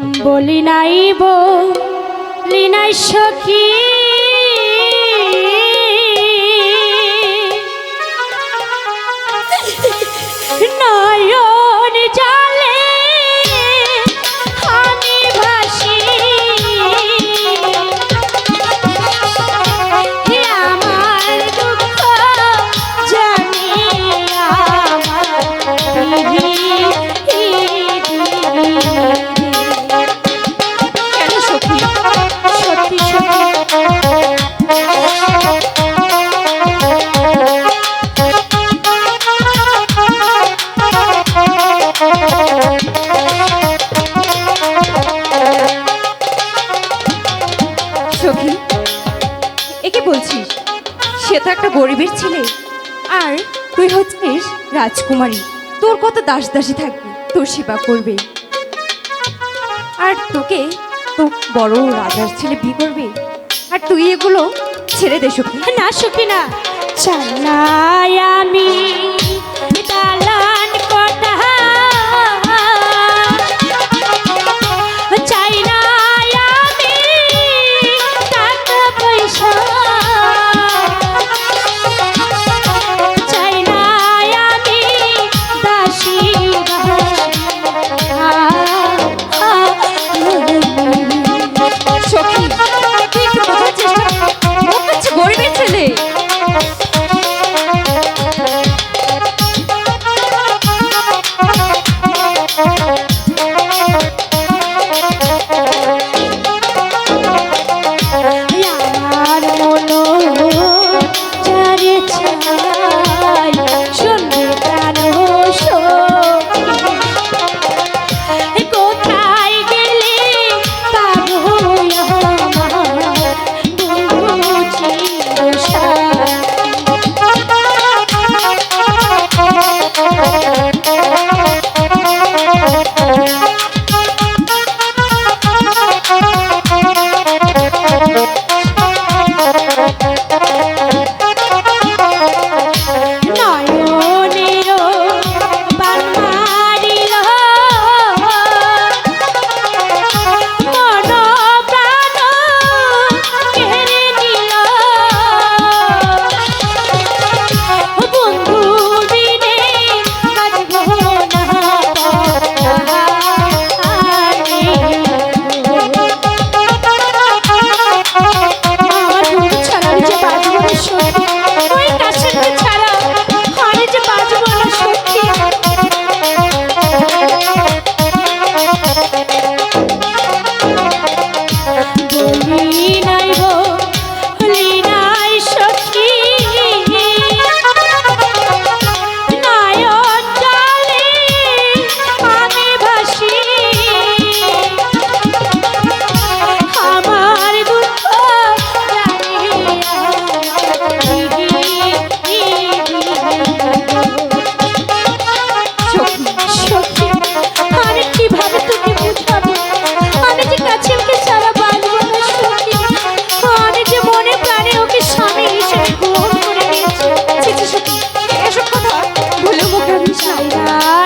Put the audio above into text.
বলি নাই বলি নাই সখী। সে তো একটা গরিবের ছেলে। আর তুই হচ্ছিস রাজকুমারী। তোর কত দাস দাসী থাকবে, তোর সেবা করবে। আর তোকে তো বড় রাজার ছেলে বিয়ে করবে। আর তুই এগুলো ছেড়ে দে, সখী। না, সুখী, না। আমি ya